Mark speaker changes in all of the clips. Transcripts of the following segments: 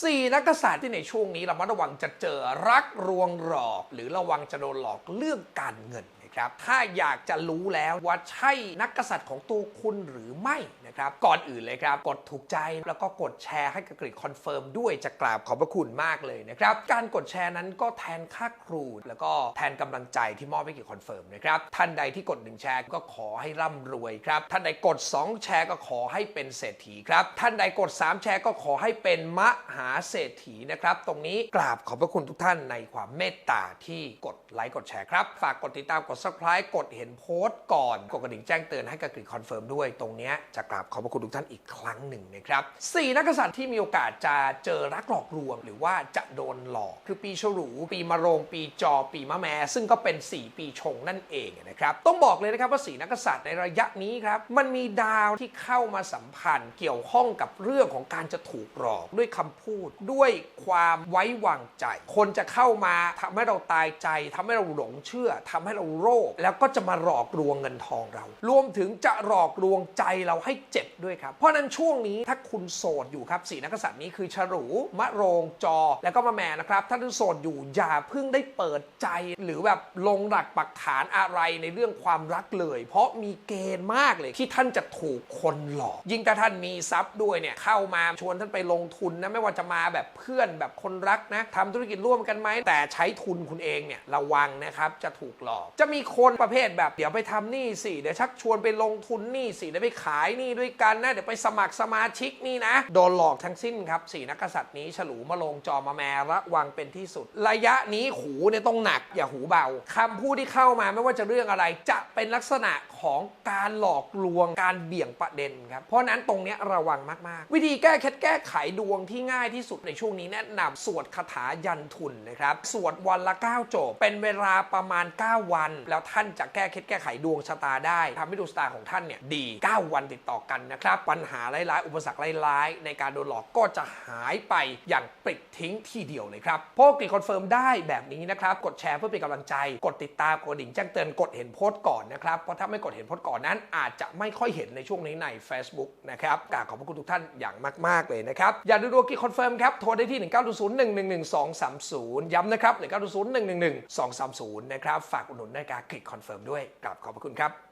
Speaker 1: สี่นักกษัตริย์ที่ในช่วงนี้เรามาระวังจะเจอรักรวงหลอก หรือระวังจะโดนหลอกเรื่องการเงิน ครับ ถ้าอยากจะรู้แล้วว่าใช่นักกษัตริย์ของตัวคุณหรือไม่นะครับ ก่อนอื่นเลยครับ กดถูกใจแล้วก็กดแชร์ให้กับกริดคอนเฟิร์มด้วยจะกราบขอบพระคุณมากเลยนะครับ การกดแชร์นั้นก็แทนค่าครู แล้วก็แทนกำลังใจที่มอบให้กับคอนเฟิร์มนะครับ ท่านใดที่กดหนึ่งแชร์ก็ขอให้ร่ำรวยครับ ท่านใดกด 2 แชร์ก็ขอให้เป็นเศรษฐีครับ ท่านใดกด 3 แชร์ก็ขอให้เป็นมหาเศรษฐีนะครับ ตรงนี้กราบขอบพระคุณทุกท่านในความเมตตาที่กดไลค์กดแชร์ครับ ฝากกดติดตามกด subscribe กดเห็นโพสต์ก่อนกดกระดิ่งแจ้งเตือนให้กับกริดคอนเฟิร์มด้วยตรงนี้จะกราบขอบพระคุณทุกท่านอีกครั้งหนึ่งนะครับสี่นักษัตริย์ที่มีโอกาสจะเจอรักหลอกลวง หรือว่าจะโดนหลอกคือปีฉลูปีมะโรง ปีจอ ปีมะแมซึ่งก็เป็น 4 ปีชงนั่นเองนะครับต้องบอกเลยนะครับว่าสีนักษัตริย์ในระยะนี้ครับมันมีดาวที่เข้ามาสัมพันธ์เกี่ยวข้องกับเรื่องของการจะถูกหลอกด้วยคำพูดด้วยความไว้วางใจ คนจะเข้ามาทำให้เราตายใจทำให้เราหลงเชื่อทำให้เราโรลภแล้วก็จะมาหลอกลวงเงินทองเรา รวมถึงจะหลอกลวงใจเราให้เจ็บด้วยครับ เพราะนั้นช่วงนี้ถ้าคุณโสดอยู่ครับสีนักษัตริย์นี้คือฉลูมะโรงจอ แล้วก็มะแม่นะครับ ถ้าท่านโสดอยู่อย่าเพิ่งได้เปิดใจ หรือแบบลงหลักปักฐานอะไรในเรื่องความรักเลย เพราะมีเกณฑ์มากเลยที่ท่านจะถูกคนหลอก ยิ่งถ้าท่านมีทรัพย์ด้วยเนี่ยเข้ามาชวนท่านไปลงทุนนะไม่ว่าจะมาแบบเพื่อนแบบคนรักนะทำธุรกิจร่วมกันไหมแต่ใช้ทุนคุณเองเนี่ยระวังนะครับจะถูกหลอกจะมีคนประเภทแบบเดี๋ยวไปทำนี่สิเดี๋ยวชักชวนไปลงทุนนี่สิเดี๋ยวไปขายนี่ด้วยกันนะเดี๋ยวไปสมัครสมาชิกนี่นะ โดนหลอกทั้งสิ้นครับสี่นักกษัตริย์นี้ฉลูมาลงจอมาแมระวังเป็นที่สุด ระยะนี้หูเนี่ยต้องหนักอย่าหูเบาคำพูดที่เข้ามาไม่ว่าจะเรื่องอะไร จะเป็นลักษณะของการหลอกลวงการเบี่ยงประเด็นครับเพราะนั้นตรงเนี้ยระวังมากๆ วิธีแก้เคล็ดแก้ไขดวงที่ง่ายที่สุดในช่วงนี้แนะนำสวดคาถายันทุนนะครับสวดวันละ 9 จบ เป็นเวลาประมาณ 9 วันแล้วท่านจะแก้เคล็ดแก้ไขดวงชะตาได้ทำให้ดวงชะตาของท่านเนี่ยดี 9 วันติดต่อกันนะครับ ปัญหาร้ายๆ อุปสรรคร้ายๆ ในการโดนหลอกก็จะหายไปอย่างปลิดทิ้งทีเดียวเลยครับเพราะกรีคอนเฟิร์มได้แบบนี้นะครับ กดแชร์เพื่อเป็นกำลังใจ กดติดตามกดดิ่งแจ้งเตือนกดเห็นโพสต์ก่อนนะครับ เพราะถ้าไม่กดเห็นโพสต์ก่อนนั้น อาจจะไม่ค่อยเห็นในช่วงนี้ใน Facebook นะครับกราบขอบพระคุณทุกท่านอย่างมาก ๆ เลยนะครับ อย่าดูดวงกีคอนเฟิร์มครับ โทรได้ที่ 1 9 0 111 230 ย้ำนะครับ 1 9 0 111 230 นะครับ ฝากอุดหนุนนาฬิกาคลิกคอนเฟิร์มด้วยกราบขอบพระคุณครับ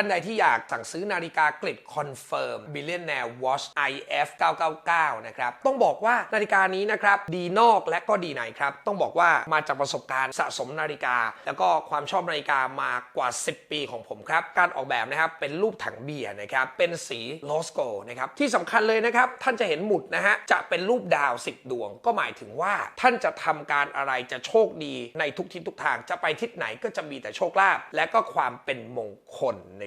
Speaker 1: ท่านใดที่อยากสั่งซื้อนาฬิกากริดคอนเฟิร์ม Billionaire Watch IF 999 นะครับ ต้องบอกว่านาฬิกานี้นะครับ ดีนอกและก็ดีในครับ ต้องบอกว่ามาจากประสบการณ์สะสมนาฬิกา แล้วก็ความชอบนาฬิกามากว่า 10 ปีของผมครับ การออกแบบนะครับ เป็นรูปถังเบียร์นะครับ เป็นสีโลสโกนะครับ ที่สำคัญเลยนะครับ ท่านจะเห็นหมุดนะฮะ จะเป็นรูปดาว 10 ดวง ก็หมายถึงว่าท่านจะทำการอะไรจะโชคดีในทุกทิศทุกทาง จะไปทิศไหนก็จะมีแต่โชคลาภและก็ความเป็นมงคลนะ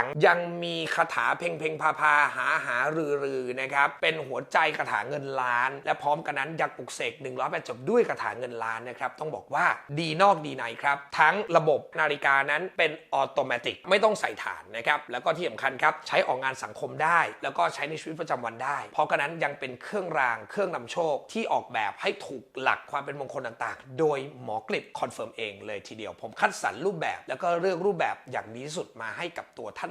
Speaker 1: งยังมีคาถาเพ่งเพ่งพาพาหาหารือรือนะครับ เป็นหัวใจคาถาเงินล้าน และพร้อมกันนั้นยังปลุกเสก108จบด้วยคาถาเงินล้านนะครับ ต้องบอกว่าดีนอกดีในครับ ทั้งระบบนาฬิกานั้นเป็นออโตเมติกไม่ต้องใส่ฐานนะครับ แล้วก็ที่สำคัญครับ ใช้ออกงานสังคมได้ แล้วก็ใช้ในชีวิตประจำวันได้ เพราะกันนั้นยังเป็นเครื่องรางเครื่องนำโชคที่ออกแบบให้ถูกหลักความเป็นมงคลต่างๆ โดยหมอกลิบคอนเฟิร์มเองเลยทีเดียว ผมคัดสรรรูปแบบ แล้วก็เลือกรูปแบบอย่างดีที่สุดมาให้กับตัวท่าน